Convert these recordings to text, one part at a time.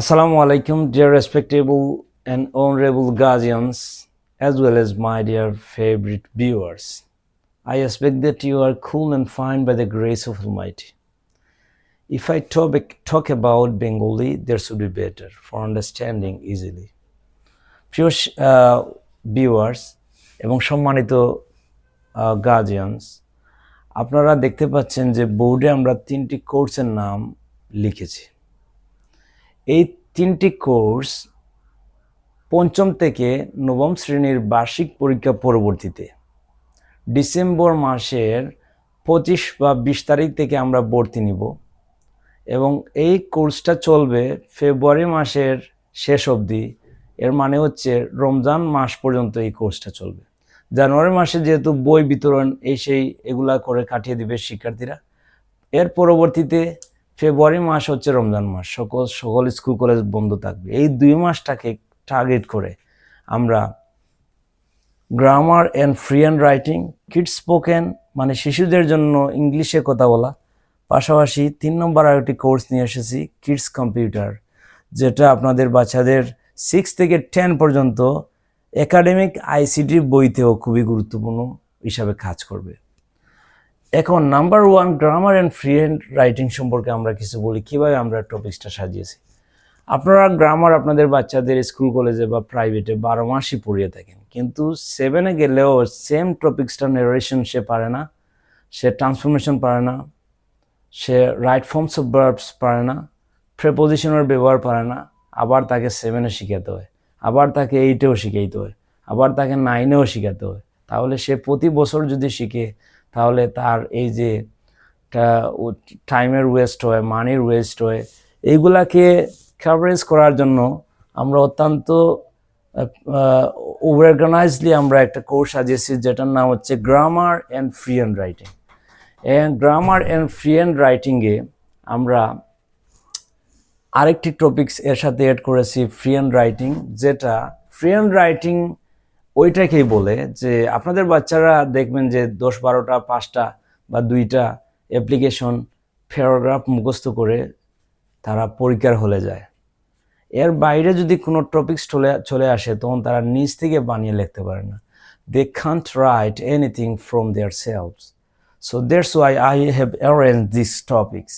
আসসালামু আলাইকুম dear respectable and honourable guardians as well as my dear favourite viewers I expect that you are cool and fine by the grace of mighty if I topic talk about Bengali there should be better for understanding easily প্রিয় viewers এবং সম্মানিত guardians আপনারা দেখতে পাচ্ছেন যে বোর্ডে আমরা তিনটি কোর্সের নাম লিখেছি। এই তিনটি কোর্স পঞ্চম থেকে নবম শ্রেণির বার্ষিক পরীক্ষা পরবর্তীতে। ডিসেম্বর মাসের পঁচিশ বা বিশ তারিখ থেকে আমরা ভর্তি নিব এবং এই কোর্সটা চলবে ফেব্রুয়ারি মাসের শেষ অবধি। এর মানে হচ্ছে রমজান মাস পর্যন্ত এই কোর্সটা চলবে। জানুয়ারি মাসে যেহেতু বই বিতরণ, এই সেই এগুলা করে কাটিয়ে দিবে শিক্ষার্থীরা। এর পরবর্তীতে ফেব্রুয়ারি মাস হচ্ছে রমজান মাস। সকল সকল স্কুল কলেজ বন্ধ থাকবে। এই দুই মাসটাকে টার্গেট করে আমরা grammar and free and writing kids spoken মানে শিশুদের জন্য ইংলিশে কথা বলা, পাশাপাশি তিন নম্বর আরেকটি কোর্স নিয়ে এসেছি কিডস কম্পিউটার যেটা আপনাদের বাচ্চাদের সিক্স থেকে টেন পর্যন্ত একাডেমিক আইসিটি বইতেও খুবই গুরুত্বপূর্ণ হিসাবে কাজ করবে। এখন number one grammar and free hand writing সম্পর্কে আমরা কিছু বলি, কীভাবে আমরা টপিক্সটা সাজিয়েছি। আপনারা গ্রামার আপনাদের বাচ্চাদের স্কুল কলেজে বা প্রাইভেটে বারো মাসই পড়িয়ে থাকেন, কিন্তু সেভেনে গেলেও সেম টপিক্সটা নারেশন সে পারে না, সে ট্রান্সফরমেশন পারে না, সে রাইট ফর্মস অফ বার্বস পারে না প্রেপোজিশনের ব্যবহার পারে না, আবার তাকে সেভেনে শিখাতে হয়, আবার তাকে এইটেও শিখাইতে হয়, আবার তাকে নাইনেও শিখাতে হয়। তাহলে সে প্রতি বছর যদি শিখে তাহলে তার এই যে টাইমের ওয়েস্ট হয় মানির ওয়েস্ট হয়, এইগুলাকে কাভারেজ করার জন্য আমরা অত্যন্ত অর্গানাইজলি আমরা একটা কোর্স সাজিয়েছি যেটার নাম হচ্ছে grammar and free and writing grammar and free and রাইটিংয়ে আমরা আরেকটি টপিকস এর সাথে অ্যাড করেছি ফ্রি অ্যান্ড রাইটিং যেটা ফ্রি অ্যান্ড রাইটিং ওইটাকেই বলে যে আপনাদের বাচ্চারা দেখবেন যে দশ বারোটা, পাঁচটা বা দুইটা অ্যাপ্লিকেশন প্যারাগ্রাফ মুখস্থ করে তারা পরীক্ষার হলে যায়। এর বাইরে যদি কোনো টপিক্স চলে চলে আসে, তখন তারা নিজ থেকে বানিয়ে লিখতে পারে না। They can't write anything from their selves so that's why I have arrange this topics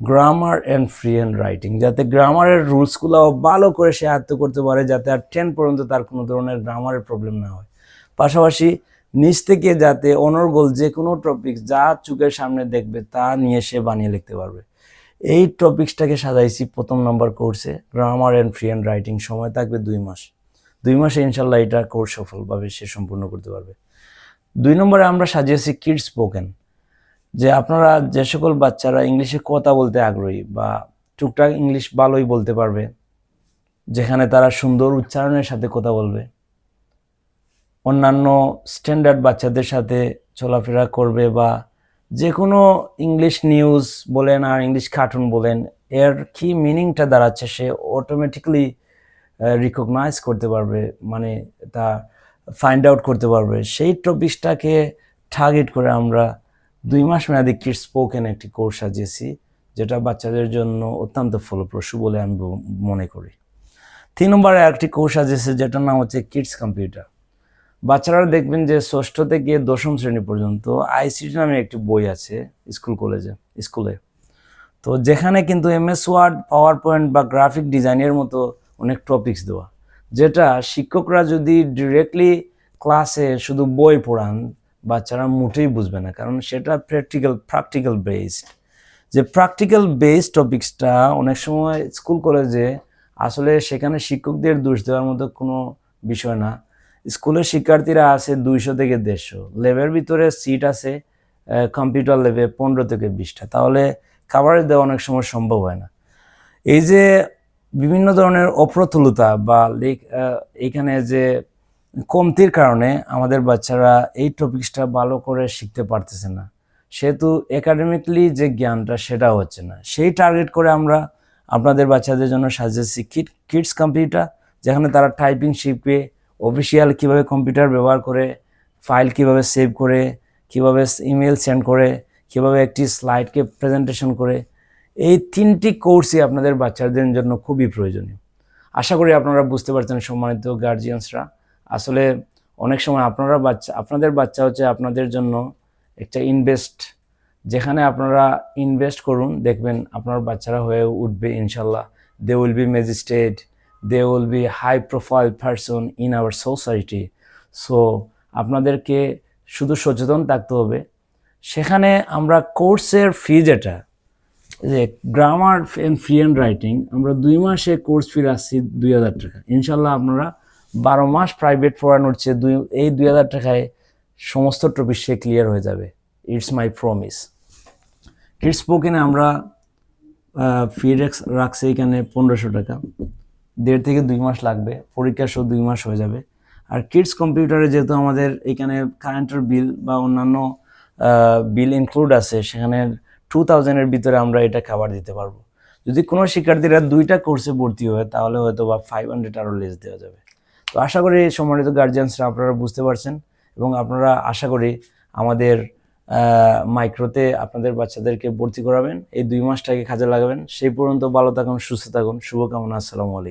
grammar and free and writing যাতে গ্রামারের রুলসগুলো ভালো করে সে আয়ত্ত করতে পারে, যাতে আর টেন পর্যন্ত তার কোনো ধরনের গ্রামারের প্রবলেম না হয়। পাশাপাশি নিচ থেকে যাতে অনর্গল যে কোনো টপিক যা চোখের সামনে দেখবে তা নিয়ে সে বানিয়ে লিখতে পারবে। এই টপিক্সটাকে সাজাইছি প্রথম নম্বর কোর্সে grammar and free and writing সময় থাকবে দুই মাস। দুই মাসে ইনশাল্লাহ এটা কোর্স সফলভাবে সে সম্পূর্ণ করতে পারবে। দুই নম্বরে আমরা সাজিয়েছি কিডস স্পোকেন যে আপনারা যে সকল বাচ্চারা ইংলিশে কথা বলতে আগ্রহী বা টুকটাক ইংলিশ ভালোই বলতে পারবে, যেখানে তারা সুন্দর উচ্চারণের সাথে কথা বলবে, অন্যান্য স্ট্যান্ডার্ড বাচ্চাদের সাথে চলাফেরা করবে বা যে কোনো ইংলিশ নিউজ বলেন আর ইংলিশ কার্টুন বলেন, এর কি মিনিংটা দাঁড়াচ্ছে সে অটোমেটিকলি রিকগনাইজ করতে পারবে মানে তা ফাইন্ড আউট করতে পারবে। সেই টপিকসটাকে টার্গেট করে আমরা দুই মাস মেয়াদী কিডস স্পোকেন একটি কোর্স সাজিয়েছি, যেটা বাচ্চাদের জন্য অত্যন্ত ফলপ্রসূ বলে আমি মনে করি। তিন নম্বরে একটি কোর্স সাজিয়েছে, যেটার নাম হচ্ছে কিডস কম্পিউটার বাচ্চারা দেখবেন যে ষষ্ঠ থেকে দশম শ্রেণি পর্যন্ত আইসিটি নামে একটি বই আছে স্কুল কলেজে, স্কুলে। তো যেখানে কিন্তু M S word power point বা গ্রাফিক ডিজাইনের মতো অনেক টপিক্স দেওয়া, যেটা শিক্ষকরা যদি ডিরেক্টলি ক্লাসে শুধু বই পড়ান বাচ্চারা মোটেই বুঝবে না, কারণ সেটা প্র্যাকটিক্যাল প্র্যাকটিক্যাল বেসড যে প্র্যাকটিক্যাল বেসড টপিক্সটা অনেক সময় স্কুল কলেজে আসলে সেখানে শিক্ষকদের দোষ দেওয়ার মতো কোনো বিষয় না। স্কুলের শিক্ষার্থীরা আছে দুইশো থেকে দেড়শো লেবের ভিতরে সিট আছে কম্পিউটার লেবে পনেরো থেকে বিশটা। তাহলে খাবারের দেওয়া অনেক সময় সম্ভব হয় না। এই যে বিভিন্ন ধরনের অপ্রতুলতা বা এখানে যে কমতির কারণে আমাদের বাচ্চারা এই টপিক্সটা ভালো করে শিখতে পারতেছে না। সেহেতু একাডেমিকলি যে জ্ঞানটা সেটা হচ্ছে না। সেই টার্গেট করে আমরা আপনাদের বাচ্চাদের জন্য সাজেছি কিড কিডস কম্পিউটার যেখানে তারা টাইপিং শিখবে অফিসিয়াল কীভাবে কম্পিউটার ব্যবহার করে ফাইল কীভাবে সেভ করে, কীভাবে ইমেল সেন্ড করে, কীভাবে একটি স্লাইডকে প্রেজেন্টেশন করে। এই তিনটি কোর্সই আপনাদের বাচ্চাদের জন্য খুবই প্রয়োজনীয়। আশা করি আপনারা বুঝতে পারছেন সম্মানিত গার্জিয়ানসরা আসলে অনেক সময় আপনারা বাচ্চা, আপনাদের বাচ্চা হচ্ছে আপনাদের জন্য একটা ইনভেস্ট যেখানে আপনারা ইনভেস্ট করুন, দেখবেন আপনার বাচ্চারা হয়ে উঠবে ইনশাল্লাহ। They will be magistrate they will be high profile person in our society so আপনাদেরকে শুধু সচেতন থাকতে হবে। সেখানে আমরা কোর্সের ফি যেটা, যে grammar and free and writing আমরা দুই মাসে কোর্স ফি রাখছি দুই হাজার টাকা। ইনশাল্লাহ আপনারা বারো মাস প্রাইভেট পড়ানোর চেয়ে দুই, এই দুই হাজার টাকায় সমস্ত টপিক সে ক্লিয়ার হয়ে যাবে। ইটস মাই প্রমিস কিডস স্পোকেনে আমরা ফি রাখছি এখানে পনেরোশো টাকা। দেড় থেকে দুই মাস লাগবে পরীক্ষা সহ দুই মাস হয়ে যাবে। আর কিডস কম্পিউটারে যেহেতু আমাদের এখানে কারেন্টের বিল বা অন্যান্য বিল ইনক্লুড আছে, সেখানে টু থাউজেন্ডের ভিতরে আমরা এটা খাবার দিতে পারব। যদি কোনো শিক্ষার্থীরা দুইটা কোর্সে ভর্তি হয়, তাহলে হয়তো বা ফাইভ হান্ড্রেড আরও লেস দেওয়া যাবে। তো আশা করি সম্মানিত গার্জিয়ানসরা আপনারা বুঝতে পারছেন এবং আপনারা আশা করি আমাদের মাইক্রোতে আপনাদের বাচ্চাদেরকে ভর্তি করাবেন। এই দুই মাসটাকে কাজে লাগাবেন। সেই পর্যন্ত ভালো থাকুন, সুস্থ থাকুন। শুভকামনা, আসসালামু আলাইকুম।